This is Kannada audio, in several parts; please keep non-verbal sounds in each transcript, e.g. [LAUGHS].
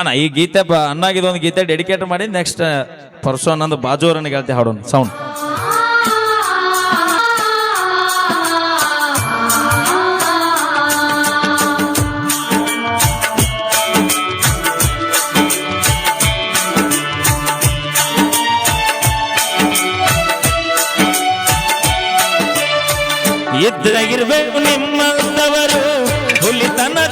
ಅಣ್ಣ, ಈ ಗೀತೆ ಅಣ್ಣಾಗಿದೊಂದು ಗೀತೆ ಡೆಡಿಕೇಟ್ ಮಾಡಿ ನೆಕ್ಸ್ಟ್ ಪರ್ಸೋ ಅನ್ನೊಂದು ಬಾಜೂರನ್ನ ಹೇಳ್ತಿ ಹಾಡೋಣ ಸೌಂಡ್ ಇದ್ರಾಗಿರ್ಬೇಕು ನಿಮ್ಮಂತವರು ಹುಲಿತನದ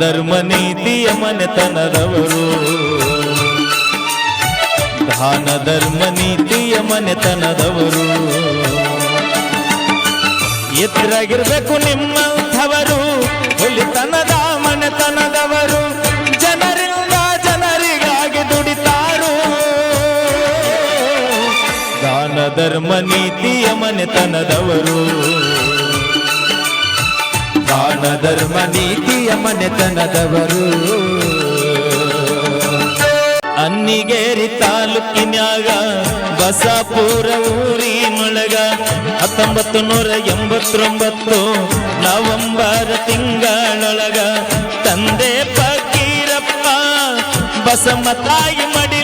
ಧರ್ಮ ನೀತಿಯ ಮನೆತನದವರು. ದಾನ ಧರ್ಮ ನೀತಿಯ ಮನೆತನದವರು. ಎದುರಾಗಿರ್ಬೇಕು ನಿಮ್ಮಂಥವರು ಹುಲಿತನದ ಮನೆತನದವರು. ಜನರಿಂದ ಜನರಿಗಾಗಿ ದುಡಿತಾರು. ದಾನ ಧರ್ಮ ನೀತಿಯ ಮನೆತನದವರು. ದಾನ ಧರ್ಮ ನೀತಿಯ ಮನೆತನದವರು. ಅನ್ನಿಗೇರಿ ತಾಲೂಕಿನ್ಯಾಗ ಬಸಾಪುರ ಊರಿನೊಳಗ ಹತ್ತೊಂಬತ್ತು ನೂರ ಎಂಬತ್ತೊಂಬತ್ತು ನವೆಂಬರ್ ತಿಂಗಳೊಳಗ ತಂದೆ ಪಕ್ಕೀರಪ್ಪ ಬಸಮ್ಮ ತಾಯಿ ಮಡಿಲಿನ್ಯಾಗ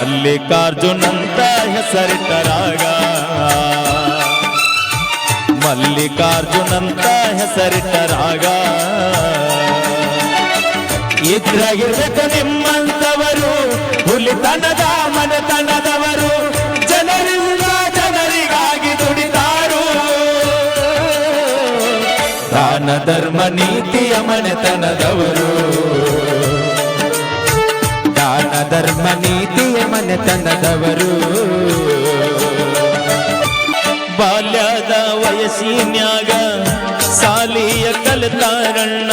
ಮಲ್ಲಿಕಾರ್ಜುನಂತ ಹೆಸರಿಟ್ಟರಾಗ. ಮಲ್ಲಿಕಾರ್ಜುನಂತ ಹೆಸರಿಟ್ಟರಾಗ. ಇದ್ರಾಗಿರ್ಬೇಕು ನಿಮ್ಮಂತವರು, ಹುಲಿತನದ ಮನೆತನದವರು, ಜನರಿಂದ ಜನರಿಗಾಗಿ ದುಡಿತಾರು. ದಾನ ಧರ್ಮ ನೀತಿಯ ಮನೆತನದವರು. ಮನೆತನದವರು ಬಾಲ್ಯದ ವಯಸ್ಸಿನ್ಯಾಗ ಸಾಲಿಯ ಕಲಿತಾರಣ್ಣ,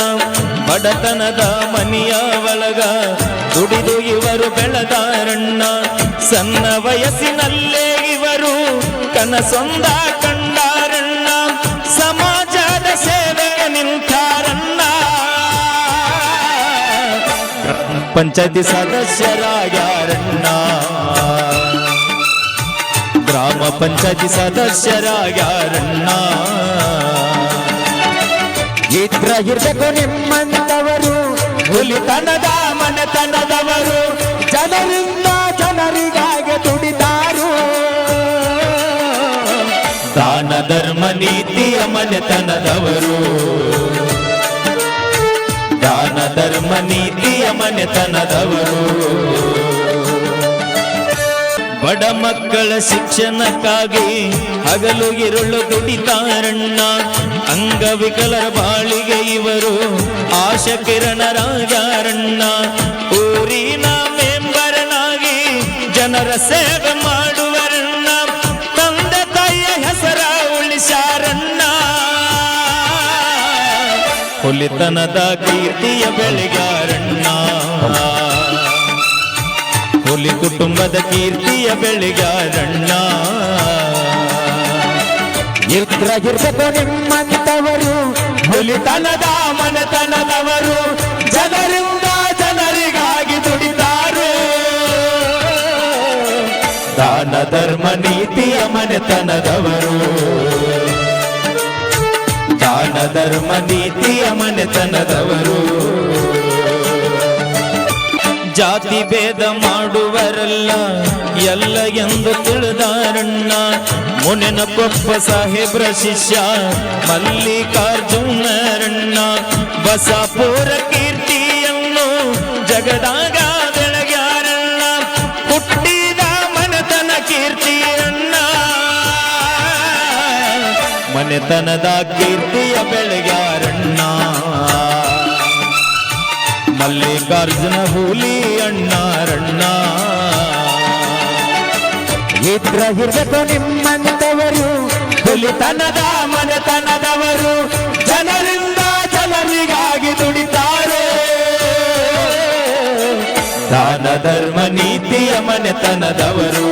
ಬಡತನದ ಮನೆಯ ಒಳಗ ದುಡಿದು ಇವರು ಬೆಳೆದಾರಣ್ಣ. ಸಣ್ಣ ವಯಸ್ಸಿನಲ್ಲೇ ಇವರು ಕನಸೊಂದ ಕಂಡಾರಣ್ಣ. ಸಮಾಜದ ಸೇವೆ ನಿಂತಾರಣ್ಣ. ಪಂಚಾಯತಿ ಸದಸ್ಯರಾಗ್ಯಾರಣ್ಣ ಗ್ರಾಮ ಪಂಚಾಯತಿ ಸದಸ್ಯರಾಗ್ಯಾರಣ್ಣ ಇರಬೇಕು ನಿಮ್ಮಂತವರು, ಹುಲಿತನದ ಮನೆತನದವರು, ಜನರಿಂದ ಜನರಿಗಾಗಿ ದುಡಿದಾರು ದಾನ ಧರ್ಮ ನೀತಿಯ ಮನೆತನದವರು. ಧರ್ಮ ನೀತಿಯ ಮನೆತನದವರು. ಬಡ ಮಕ್ಕಳ ಶಿಕ್ಷಣಕ್ಕಾಗಿ ಹಗಲು ಇರುಳು ದುಡಿತಾರಣ್ಣ. ಅಂಗವಿಕಲರ ಬಾಳಿಗೆ ಇವರು ಆಶ ಕಿರಣರಾಗಾರಣ್ಣ ಊರಿನ ಮೆಂಬರನಾಗಿ ಜನರ ಸೇವೆ ಮಾಡುವರಣ್ಣ. ತಂದೆ ತಾಯಿಯ ಹೆಸರ ಉಳಿಸಾರಣ್ಣ ಹುಲಿತನದ ಕೀರ್ತಿಯ ಬೆಳೆಗಾರಣ್ಣ. ಹುಲಿ ಕುಟುಂಬದ ಕೀರ್ತಿಯ ಬೆಳೆಗಾರಣ್ಣ ಇದ್ರಾಗಿರ್ಬೇಕು ನಿಮ್ಮಂತವರು, ಹುಲಿತನದ ಮನೆತನದವರು, ಜನರಿಂದ ಜನರಿಗಾಗಿ ದುಡಿದಾರು ದಾನ ಧರ್ಮ ನೀತಿಯ ಮನೆತನದವರು. ದಾನ ಧರ್ಮ ನೀತಿಯ ಮನೆತನದವರು. ಜಾತಿ ಭೇದ ಮಾಡುವರಲ್ಲ. ಎಲ್ಲ ಎಂದು ತಿಳಿದಾರಣ್ಣ. ಮುನಿನ ಕೊಪ್ಪ ಸಾಹೇಬ್ರ ಶಿಷ್ಯ. ಮಲ್ಲಿಕಾರ್ಜುನರಣ್ಣ. ಬಸಾಪುರ ಕೀರ್ತಿಯನ್ನು ಜಗದಾಗ ಬೆಳಗ್ಯಾರಣ್ಣ. ಕೀರ್ತಿಯಣ್ಣ ಮನೆತನದ ಕೀರ್ತಿಯ ಬೆಳಗ್ಯಾರಣ್ಣ. ಮಲ್ಲಿಕಾರ್ಜುನ ಹುಲಿ ಅಣ್ಣಾರಣ್ಣ. ಹಿಡಿದ ನಿಮ್ಮಂತವರು, ಹುಲಿತನದ ಮನೆತನದವರು, ಜನರಿಂದ ಜನರಿಗಾಗಿ ದುಡಿತಾರೆ. ದಾನ ಧರ್ಮ ನೀತಿಯ ಮನೆತನದವರು.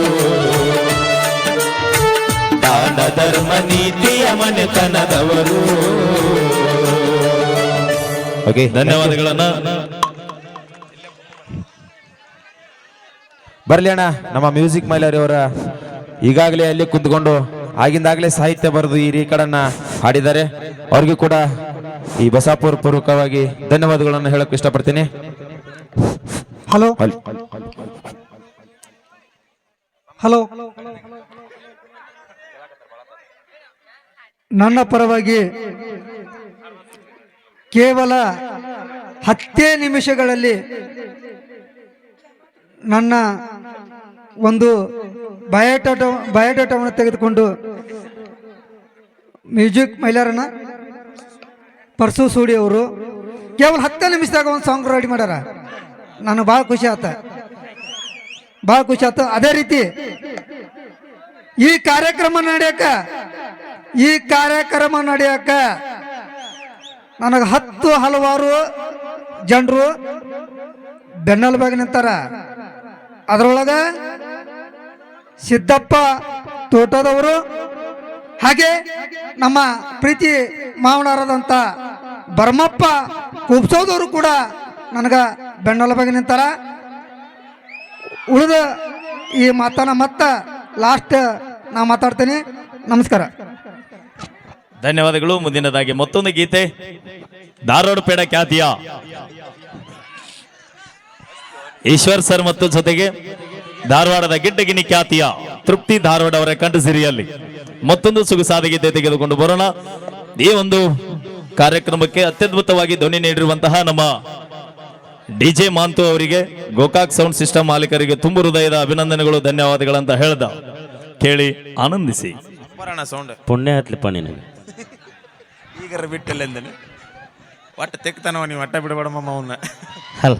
ದಾನ ಧರ್ಮ ನೀತಿಯ ಮನೆತನದವರು. ಓಕೆ, ಧನ್ಯವಾದಗಳನ್ನ ಬರ್ಲಿ ಅಣ್ಣ ನಮ್ಮ ಮ್ಯೂಸಿಕ್ ಮೈಲಾರಿಯವರ ಈಗಾಗಲೇ ಅಲ್ಲಿ ಕುಂತ್ಕೊಂಡು ಆಗಿಂದಾಗಲೇ ಸಾಹಿತ್ಯ ಬರೆದು ಈ ರೀಕಡನ್ನ ಹಾಡಿದ್ದಾರೆ. ಅವ್ರಿಗೂ ಕೂಡ ಈ ಬಸಾಪುರ ಪೂರ್ವಕವಾಗಿ ಧನ್ಯವಾದಗಳನ್ನು ಹೇಳಕ್ ಇಷ್ಟಪಡ್ತೀನಿ. ಹಲೋ. ಹಲೋ ನನ್ನ ಪರವಾಗಿ ಕೇವಲ ಹತ್ತೇ ನಿಮಿಷಗಳಲ್ಲಿ ನನ್ನ ಒಂದು ಬಯೋಡಾಟ ಬಯೋಡಾಟವನ್ನು ತೆಗೆದುಕೊಂಡು ಮ್ಯೂಸಿಕ್ ಮೈಲಾರನ ಪರ್ಸು ಸೂಡಿ ಅವರು ಕೇವಲ ಹತ್ತು ನಿಮಿಷದಾಗ ಒಂದು ಸಾಂಗ್ ರೆಡಿ ಮಾಡ್ಯಾರ. ನನಗೆ ಭಾಳ ಖುಷಿ ಆತ. ಭಾಳ ಖುಷಿ ಆತ. ಅದೇ ರೀತಿ ಈ ಕಾರ್ಯಕ್ರಮ ನಡೆಯಕ, ಈ ಕಾರ್ಯಕ್ರಮ ನಡೆಯಕ ನನಗೆ ಹತ್ತು ಹಲವಾರು ಜನರು ಬೆನ್ನೆಲುಬಾಗಿ ನಿಂತಾರ. ಅದರೊಳಗ ಸಿದ್ದಪ್ಪ ತೋಟದವರು ಹಾಗೆ ನಮ್ಮ ಪ್ರೀತಿ ಮಾವನವರಾದಂಥ ಬರ್ಮಪ್ಪ ಕೂಬ್ಸೋದವರು ಕೂಡ ನನಗೆ ಬೆನ್ನೆಲುಬಾಗಿ ನಿಂತಾರ. ಉಳಿದ ಈ ಮಾತನ್ನ ಮತ್ತೆ ಲಾಸ್ಟ್ ನಾ ಮಾತಾಡ್ತೀನಿ. ನಮಸ್ಕಾರ. ಧನ್ಯವಾದಗಳು. ಮುಂದಿನದಾಗಿ ಮತ್ತೊಂದು ಗೀತೆ. ಧಾರವಾಡ ಪೇಡ ಖ್ಯಾತಿಯ ಈಶ್ವರ್ ಸರ್ ಮತ್ತು ಜೊತೆಗೆ ಧಾರವಾಡದ ಗಿಡ್ಡಗಿನಿ ಖ್ಯಾತಿಯ ತೃಪ್ತಿ ಧಾರವಾಡ ಅವರ ಕಂಠ ಸಿರಿಯಲ್ಲಿ ಮತ್ತೊಂದು ಸೊಗಸಾದ ಗೀತೆ ತೆಗೆದುಕೊಂಡು ಬರೋಣ. ಈ ಒಂದು ಕಾರ್ಯಕ್ರಮಕ್ಕೆ ಅತ್ಯದ್ಭುತವಾಗಿ ಧ್ವನಿ ನೀಡಿರುವಂತಹ ನಮ್ಮ ಡಿಜೆ ಮಾಂತು ಅವರಿಗೆ ಗೋಕಾಕ್ ಸೌಂಡ್ ಸಿಸ್ಟಮ್ ಮಾಲೀಕರಿಗೆ ತುಂಬು ಹೃದಯದ ಅಭಿನಂದನೆಗಳು ಧನ್ಯವಾದಗಳಂತ ಹೇಳ್ದ. ಕೇಳಿ ಆನಂದಿಸಿ. ಸೌಂಡ್ ಪುಣ್ಯ ಹತ್ಲಿಪ್ಪ ನಿನಗೆ. [LAUGHS] ಈಗ ಬಿಟ್ಟಿಲ್ಲ ಒಟ್ಟ ತೆಕ್ತಾನವ ನೀವು ಒಟ್ಟ ಬಿಡಬೇಡ ಮಮ್ಮ ಅವನ್ನ ಹಲ್.